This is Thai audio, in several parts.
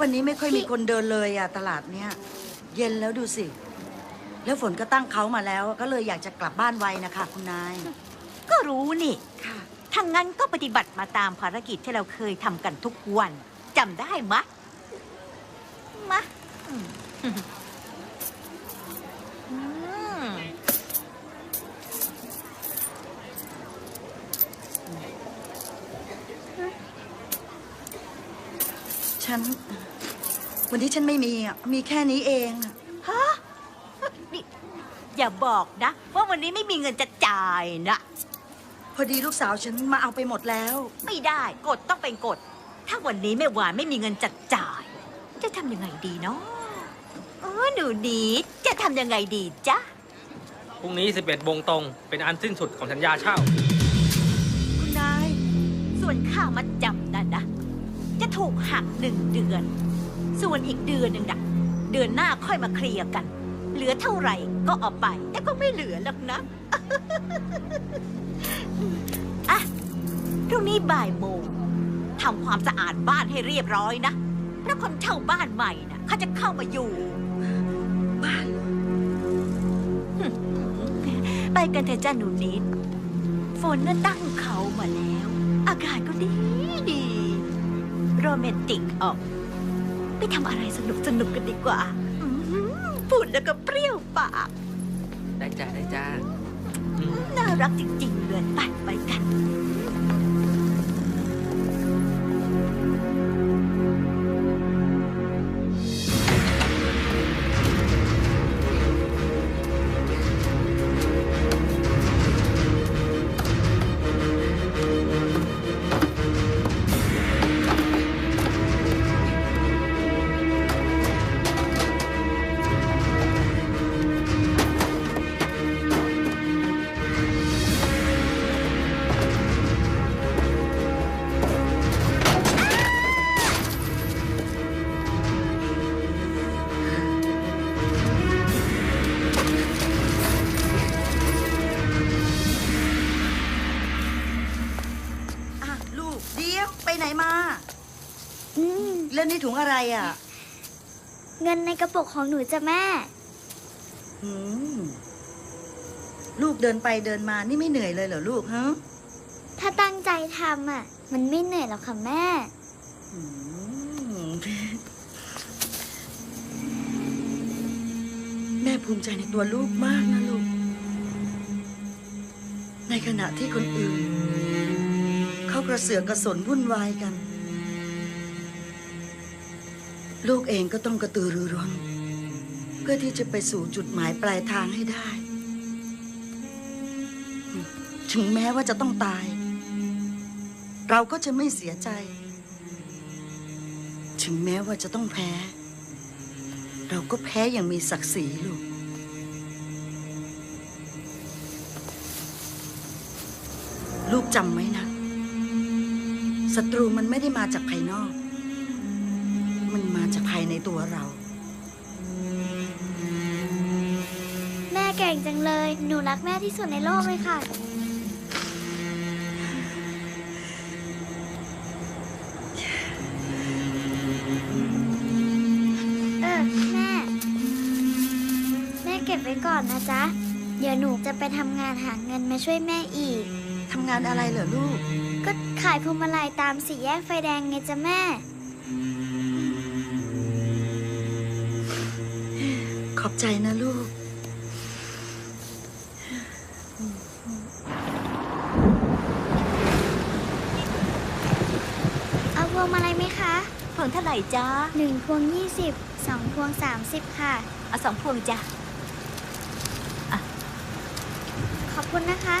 วันนี้ไม่ค่อยมีคนเดินเลยอะตลาดเนี้ยเย็นแล้วดูสิ แล้วฝนก็ตั้งเขามาแล้ว ก็เลยอยากจะกลับบ้านไวนะคะ คุณนาย ก็รู้นี่ค่ะถ้างั้นก็ปฏิบัติมาตามภารกิจที่เราเคยทำกันทุกวันจำได้มะมะอืมอืม ฉัน วันนี้ฉันไม่มีอะมีแค่นี้เองอะฮะนี่อย่าบอกนะ ว่าวันนี้ไม่มีเงินจะจ่ายนะ พอดีลูกสาวฉันมาเอาไปหมดแล้ว ไม่ได้กฎต้องเป็นกฎ ถ้าวันนี้แม่หวานไม่มีเงินจัดจ่าย จะทำยังไงดีเนาะเออหนูดีจะทำยังไงดีจ๊ะ พรุ่งนี้ 11โมงตรง เป็นอันสิ้นสุดของสัญญาเช่า คุณนาย ส่วนค่ามัดจำนั่นนะจะ ถูกหักหนึ่งเดือน ส่วนอีกเดือนหนึ่งนะเดือนหน้าค่อยมาเคลียร์กัน เหลือเท่าไหร่ก็เอาไป แต่ก็ไม่เหลือหรอกนะ อะพรุ่งนี้บ่ายโมงทำความสะอาดบ้านให้เรียบร้อยนะ เพราะคนเช่าบ้านใหม่นะเขาจะเข้ามาอยู่ บ้านเหรอไปกันเถอะจ้าหนูนิด ฝนน่ะตั้งเขามาแล้ว อากาศก็ดีดี โรแมนติกออก ไปทำอะไรสนุกสนุกกันดีกว่าอื้อหือพูดแล้วก็เปรี้ยวปาก ได้จ้าได้จ้า น่ารักจริงๆเลยไปไปกัน แล้วนี่ถุงอะไรอะ เงินในกระปุกของหนูจะแม่ อืม ลูกเดินไปเดินมานี่ไม่เหนื่อยเลยเหรอลูกฮะถ้าตั้งใจทำอะ มันไม่เหนื่อยหรอกค่ะแม่ อืมแม่ภูมิใจในตัวลูกมากนะลูก ในขณะที่คนอื่น เขากระเสือกกระสนวุ่นวายกัน ลูกเองก็ต้องกระตือรือร้น เพื่อที่จะไปสู่จุดหมายปลายทางให้ได้ ถึงแม้ว่าจะต้องตาย เราก็จะไม่เสียใจ ถึงแม้ว่าจะต้องแพ้ เราก็แพ้อย่างมีศักดิ์ศรีลูกลูกจำไว้นะศัตรูมันไม่ได้มาจากภายนอก จากภายในตัวเรา แม่เก่งจังเลย หนูรักแม่ที่สุดในโลกเลยค่ะ เออ แม่ แม่เก็บไว้ก่อนนะจ๊ะ เดี๋ยวหนูจะไปทำงานหาเงินมาช่วยแม่อีก ทำงานอะไรเหรอลูก ก็ขายพวงมาลัยตามสี่แยกไฟแดงไงจ๊ะแม่ ขอบใจนะลูก เอาพวงมาลัยไหมคะพวงเท่าไหร่จ้าหนึ่งพวงยี่สิบสองพวงสามสิบค่ะ เอาสองพวงจ้าขอบคุณนะคะ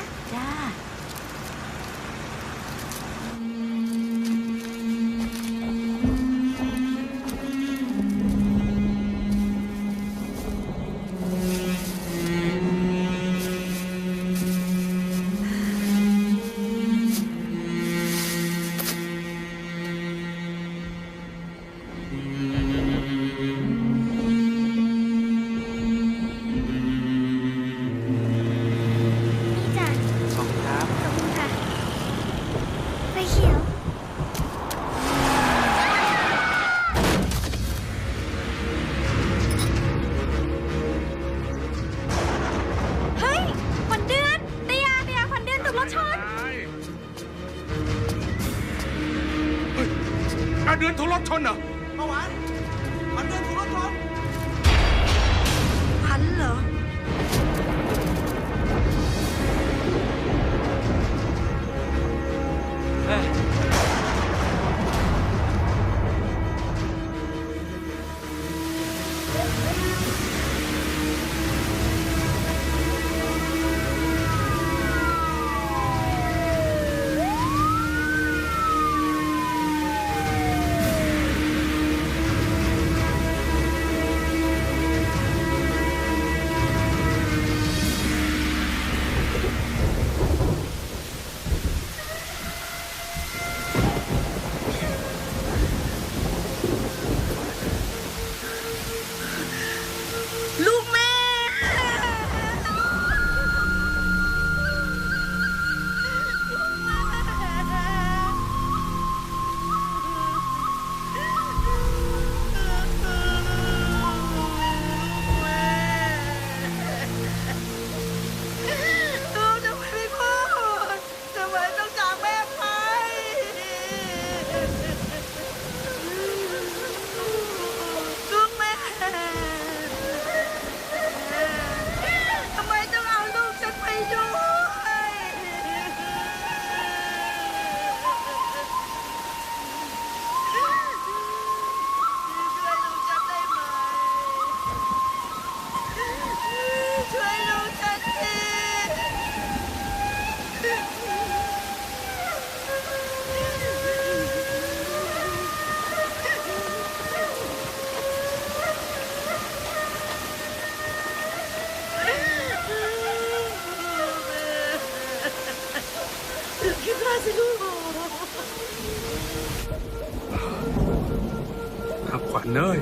ครับขวัญเนย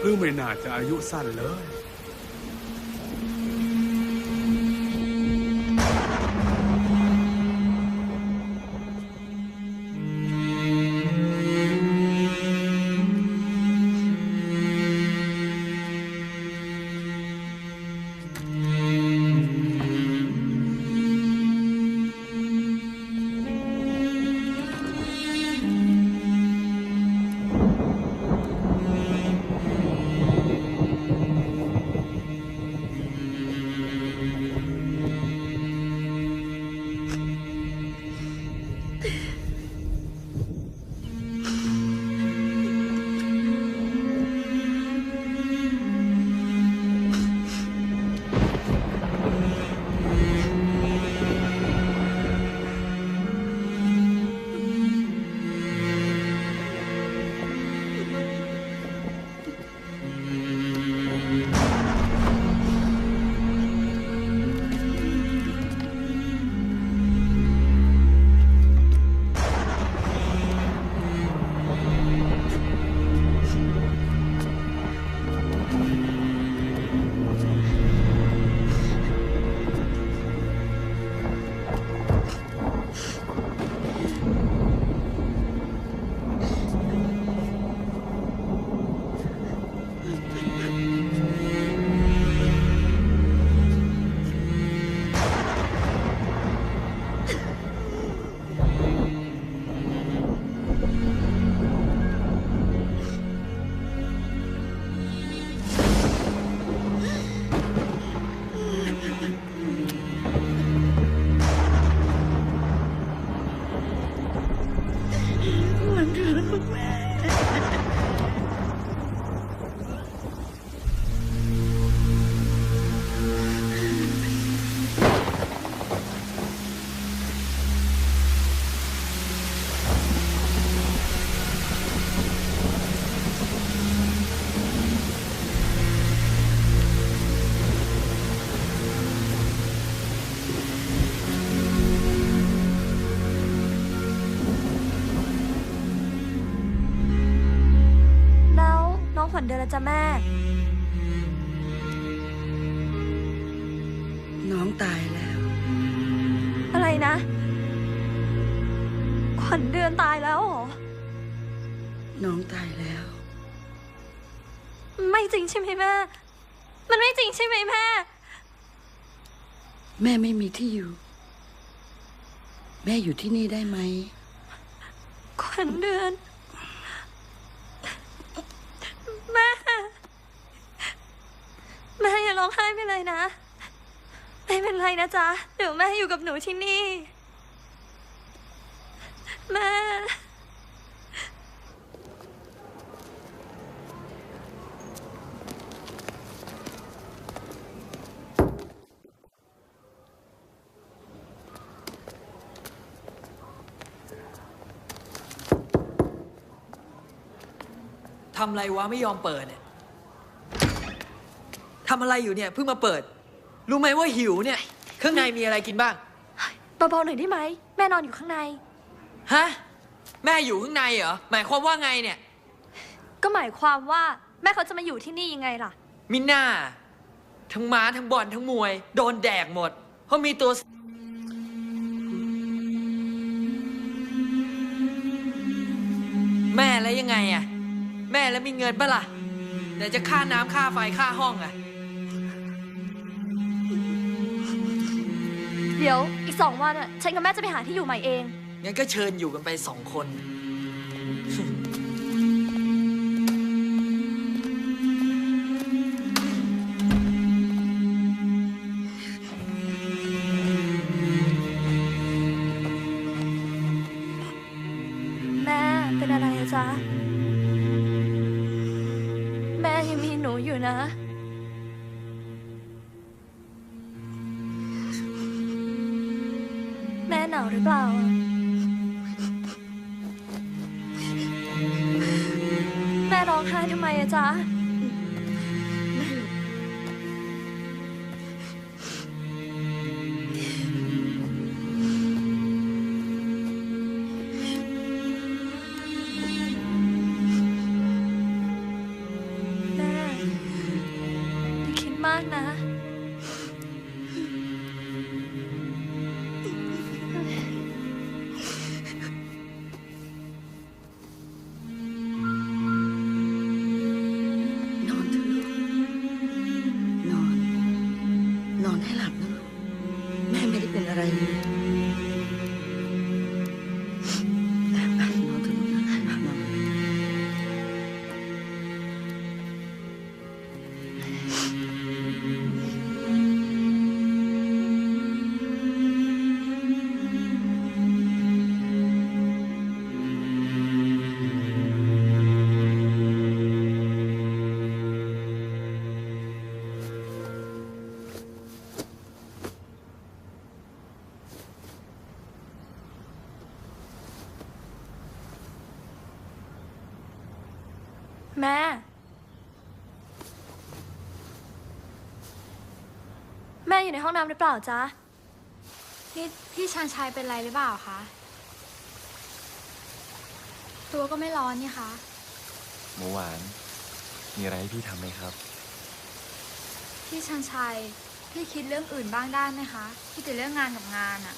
เรื่องไม่น่าจะอายุสั้นเลย เดือนละจ้ะแม่ น้องตายแล้ว อะไรนะ ขวัญเดือนตายแล้วเหรอ น้องตายแล้ว ไม่จริงใช่ไหมแม่ มันไม่จริงใช่ไหมแม่ แม่ไม่มีที่อยู่ แม่อยู่ที่นี่ได้ไหม ขวัญเดือน แม่อย่าร้องไห้ไปเลยนะ ไม่เป็นไรนะจ๊ะ เดี๋ยวแม่อยู่กับหนูที่นี่ แม่ ทำไรวะไม่ยอมเปิดเนี่ย ทำอะไรอยู่เนี่ยเพิ่งมาเปิด รู้ไหมว่าหิวเนี่ยข้างในมีอะไรกินบ้างเบาๆหน่อยได้ไหม แม่นอนอยู่ข้างใน ฮะ แม่อยู่ข้างในเหรอ หมายความว่าไงเนี่ย ก็หมายความว่าแม่เขาจะมาอยู่ที่นี่ยังไงล่ะ มิน่า ทั้งม้าทั้งบอลทั้งมวย โดนแดกหมด เพราะมีตัวแม่แล้วยังไงอะแม่แล้วมีเงินปะล่ะไหนจะค่าน้ำค่าไฟค่าห้องอะ ดี๋ยวอีกสองวันอะฉันกับแม่จะไปหาที่อยู่ใหม่เอง งั้นก็เชิญอยู่กันไปสองคน แม่เป็นอะไรอะจ๊ะ แม่ยังมีหนูอยู่นะ หรือเปล่า แม่ร้องไห้ทำไมอะจ๊ะ แม่ แม่อยู่ในห้องน้ำหรือเปล่าจ๊ะนี่พี่ชันชัยเป็นไรหรือเปล่าคะ ตัวก็ไม่ร้อนนี่คะ หมูหวาน มีอะไรให้พี่ทำไหมครับ พี่ชันชัยพี่คิดเรื่องอื่นบ้างได้ไหมคะคิดแต่เรื่องงานกับงานอะ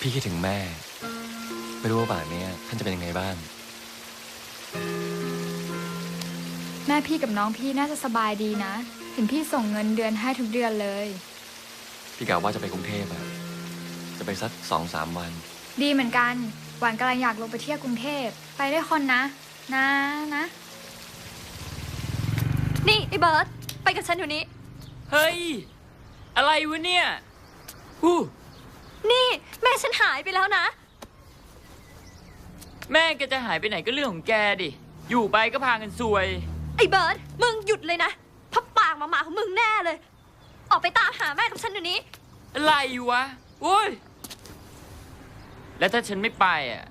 พี่คิดถึงแม่ ไม่รู้ว่าป่านเนี้ยท่านจะเป็นยังไงบ้าง แม่พี่กับน้องพี่น่าจะสบายดีนะ เห็นพี่ส่งเงินเดือนให้ทุกเดือนเลย พี่กะว่าจะไปกรุงเทพอะจะไปสักสองสามวัน ดีเหมือนกัน หวานกำลังอยากลงไปเที่ยวกรุงเทพ ไปได้วยคนนะ นะนะ นี่ไอ้เบิร์ตไปกับฉันอยู่นี้ เฮ้ย อะไรวะเนี่ยฮู้นี่แม่ฉันหายไปแล้วนะ แม่แกจะหายไปไหนก็เรื่องของแกดิ อยู่ไปก็พากันซวย ไอ้เบิร์ตมึงหยุดเลยนะพับปากหมาๆของมึงแน่เลย ออกไปตามหาแม่กับฉันอยู่นี้ อะไรวะโอ้ย แล้วถ้าฉันไม่ไปอะ